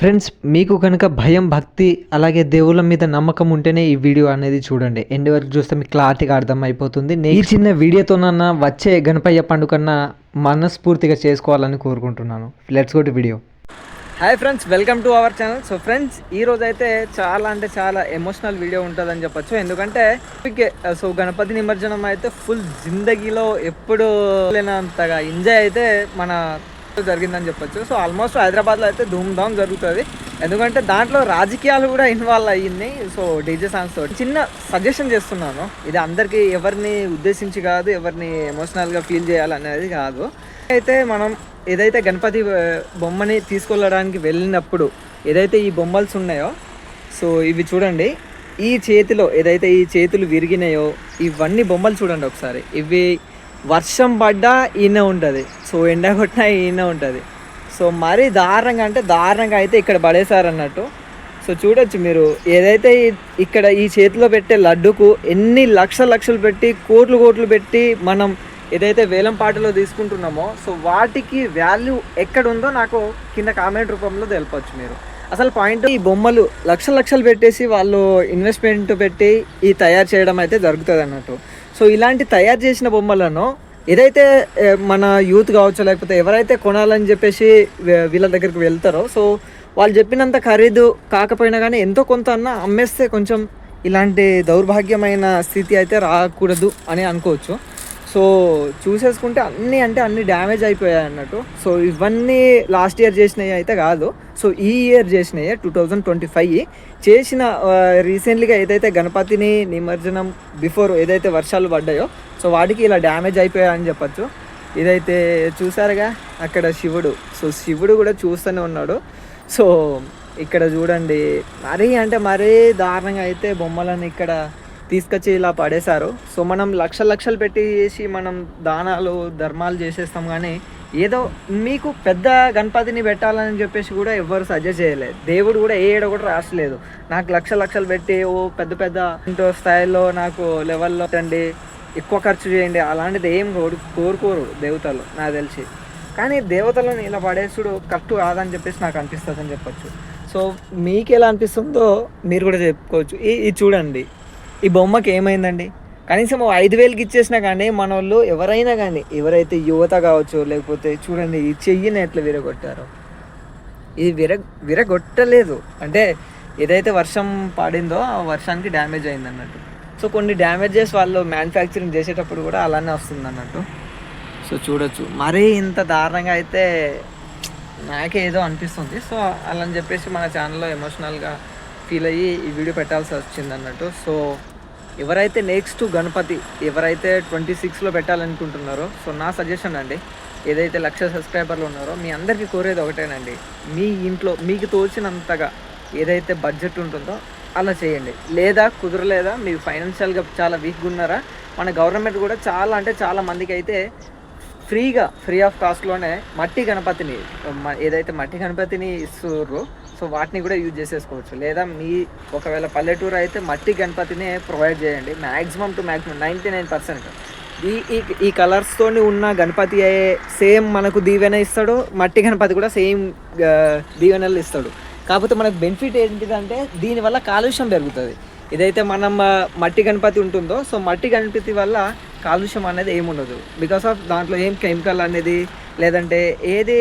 Friends మీకు కనుక భయం భక్తి అలాగే దేవుళ్ళ మీద నమ్మకం ఉంటేనే ఈ వీడియో అనేది చూడండి. ఎండ్ వరకు చూస్తే మీకు క్లారిటీగా అర్థమైపోతుంది. నేను చిన్న వీడియోతోనన్నా వచ్చే గణపయ్య పండుగన్నా మనస్ఫూర్తిగా చేసుకోవాలని కోరుకుంటున్నాను. Let's go to video hi friends welcome to our channel so friends ఈ రోజు అయితే చాలా అంటే చాలా ఎమోషనల్ వీడియో ఉంటుందని చెప్పొచ్చు. ఎందుకంటే సో uh, గణపతి నిమజ్జనం అయితే ఫుల్ జిందగీలో ఎప్పుడు లేనంతగా ఎంజాయ్ అయితే మన జరిగిందని చెప్పొచ్చు. సో ఆల్మోస్ట్ హైదరాబాద్లో అయితే ధూమ్ ధామ్ జరుగుతుంది. ఎందుకంటే దాంట్లో రాజకీయాలు కూడా ఇన్వాల్వ్ అయ్యింది. సో డీజే సాంగ్స్ తోటి. చిన్న సజెషన్ చేస్తున్నాను. ఇది అందరికీ ఎవరిని ఉద్దేశించి కాదు ఎవరిని ఎమోషనల్గా ఫీల్ చేయాలనేది కాదు. అయితే మనం ఏదైతే గణపతి బొమ్మని తీసుకెళ్ళడానికి వెళ్ళినప్పుడు ఏదైతే ఈ బొమ్మల్స్ ఉన్నాయో సో ఇవి చూడండి. ఈ చేతిలో ఏదైతే ఈ చేతులు విరిగినాయో ఇవన్నీ బొమ్మలు చూడండి ఒకసారి. ఇవి వర్షం పడ్డా ఈయన ఉంటుంది. సో ఎండ కొట్టినా ఈయన ఉంటుంది. సో మరీ దారుణంగా అంటే దారుణంగా అయితే ఇక్కడ పడేశారు అన్నట్టు సో చూడొచ్చు మీరు ఏదైతే ఇక్కడ ఈ చేతిలో పెట్టే లడ్డుకు ఎన్ని లక్షల లక్షలు పెట్టి కోట్లు కోట్లు పెట్టి మనం ఏదైతే వేలం పాటలో తీసుకుంటున్నామో సో వాటికి వాల్యూ ఎక్కడ ఉందో నాకు కింద కామెంట్ రూపంలో తెలపచ్చు మీరు. అసలు పాయింట్ ఈ బొమ్మలు లక్షలు లక్షలు పెట్టేసి వాళ్ళు ఇన్వెస్ట్మెంట్ పెట్టి ఈ తయారు చేయడం అయితే జరుగుతుంది అన్నట్టు సో ఇలాంటి తయారు చేసిన బొమ్మలను ఏదైతే మన యూత్ కావచ్చు లేకపోతే ఎవరైతే కొనాలని చెప్పేసి వీళ్ళ దగ్గరికి వెళ్తారో సో వాళ్ళు చెప్పినంత ఖరీదు కాకపోయినా కానీ ఎంతో కొంత అన్న అమ్మేస్తే కొంచెం ఇలాంటి దౌర్భాగ్యమైన స్థితి అయితే రాకూడదు అని అనుకోవచ్చు. సో చూసేసుకుంటే అన్నీ అంటే అన్ని డ్యామేజ్ అయిపోయాయి అన్నట్టు. సో ఇవన్నీ లాస్ట్ ఇయర్ చేసినవి అయితే కాదు. సో ఈ ఇయర్ చేసినవి టూ థౌజండ్ ట్వంటీ ఫైవ్ చేసిన రీసెంట్లీగా ఏదైతే గణపతిని నిమజ్జనం బిఫోర్ ఏదైతే వర్షాలు పడ్డాయో సో వాటికి ఇలా డ్యామేజ్ అయిపోయాయని చెప్పచ్చు. ఇదైతే చూసారుగా అక్కడ శివుడు. సో శివుడు కూడా చూస్తూనే ఉన్నాడు. సో ఇక్కడ చూడండి. మరీ అంటే మరీ దారుణంగా అయితే బొమ్మలను ఇక్కడ తీసుకొచ్చి ఇలా పడేశారు. సో మనం లక్ష లక్షలు పెట్టి చేసి మనం దానాలు ధర్మాలు చేసేస్తాం కానీ ఏదో మీకు పెద్ద గణపతిని పెట్టాలని చెప్పేసి కూడా ఎవరు సజెస్ట్ చేయలేదు. దేవుడు కూడా ఏ ఏడ కూడా రాసలేదు నాకు లక్ష లక్షలు పెట్టి ఓ పెద్ద పెద్ద ఇంటో స్థాయిలో నాకు లెవెల్లో పెట్టండి ఎక్కువ ఖర్చు చేయండి అలాంటిది ఏం కోరు కోరుకోరు దేవతలు నాకు తెలిసి. కానీ దేవతలను ఇలా పడేసుడు కరెక్ట్ కాదని చెప్పేసి నాకు అనిపిస్తుంది అని చెప్పొచ్చు. సో మీకు ఎలా అనిపిస్తుందో మీరు కూడా చెప్పుకోవచ్చు. ఈ ఇది చూడండి. ఈ బొమ్మకి ఏమైందండి? కనీసం ఐదు వేలకి ఇచ్చేసినా కానీ మన వాళ్ళు ఎవరైనా కానీ ఎవరైతే యువత కావచ్చు లేకపోతే చూడండి ఈ చెయ్యిని ఎట్లా విరగొట్టారో. ఇది విర విరగొట్టలేదు. అంటే ఏదైతే వర్షం పడిందో ఆ వర్షానికి డ్యామేజ్ అయింది అన్నట్టు సో కొన్ని డ్యామేజెస్ వాళ్ళు మ్యానుఫ్యాక్చరింగ్ చేసేటప్పుడు కూడా అలానే వస్తుంది అన్నట్టు సో చూడొచ్చు. మరీ ఇంత దారుణంగా అయితే నాకే ఏదో అనిపిస్తుంది. సో అలా అని చెప్పేసి మన ఛానల్లో ఎమోషనల్గా ఫీల్ అయ్యి ఈ వీడియో పెట్టాల్సి వచ్చింది అన్నట్టు. సో ఎవరైతే నెక్స్ట్ గణపతి ఎవరైతే ట్వంటీ సిక్స్లో పెట్టాలనుకుంటున్నారో సో నా సజెషన్ అండి ఏదైతే లక్ష సబ్స్క్రైబర్లు ఉన్నారో మీ అందరికీ కోరేది ఒకటేనండి మీ ఇంట్లో మీకు తోచినంతగా ఏదైతే బడ్జెట్ ఉంటుందో అలా చేయండి. లేదా కుదరలేదా మీరు ఫైనాన్షియల్గా చాలా వీక్గా ఉన్నారా మన గవర్నమెంట్ కూడా చాలా అంటే చాలా మందికి అయితే ఫ్రీగా ఫ్రీ ఆఫ్ కాస్ట్లోనే మట్టి గణపతిని మ- ఏదైతే మట్టి గణపతిని ఇస్తుర్రో సో వాటిని కూడా యూజ్ చేసేసుకోవచ్చు. లేదా మీ ఒకవేళ పల్లెటూరు అయితే మట్టి గణపతినే ప్రొవైడ్ చేయండి. Maximum to maximum ninety nine percent. ఈ ఈ ఈ కలర్స్తోని ఉన్న గణపతి సేమ్ మనకు దీవెన ఇస్తాడు మట్టి గణపతి కూడా సేమ్ దీవెనలు ఇస్తాడు. కాకపోతే మనకు బెనిఫిట్ ఏంటిదంటే దీనివల్ల కాలుష్యం పెరుగుతుంది. ఇదైతే మనం మట్టి గణపతి ఉంటుందో సో మట్టి గణపతి వల్ల కాలుష్యం అనేది ఏముండదు. బికాస్ ఆఫ్ దాంట్లో ఏం కెమికల్ అనేది లేదంటే ఏది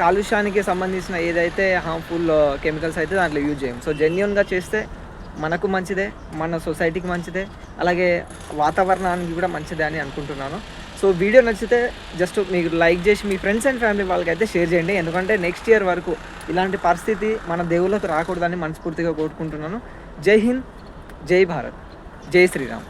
కాలుష్యానికి సంబంధించిన ఏదైతే హార్మ్ఫుల్ కెమికల్స్ అయితే దాంట్లో యూజ్ చేయం. సో జెన్యున్గా చేస్తే మనకు మంచిదే మన సొసైటీకి మంచిదే అలాగే వాతావరణానికి కూడా మంచిదే అని అనుకుంటున్నాను. సో వీడియో నచ్చితే జస్ట్ మీకు లైక్ చేసి మీ ఫ్రెండ్స్ అండ్ ఫ్యామిలీ వాళ్ళకైతే షేర్ చేయండి. ఎందుకంటే నెక్స్ట్ ఇయర్ వరకు ఇలాంటి పరిస్థితి మన దేవుళ్ళకు రాకూడదని మనస్ఫూర్తిగా కోరుకుంటున్నాను. జై హింద్ జై భారత్ జై శ్రీరామ్.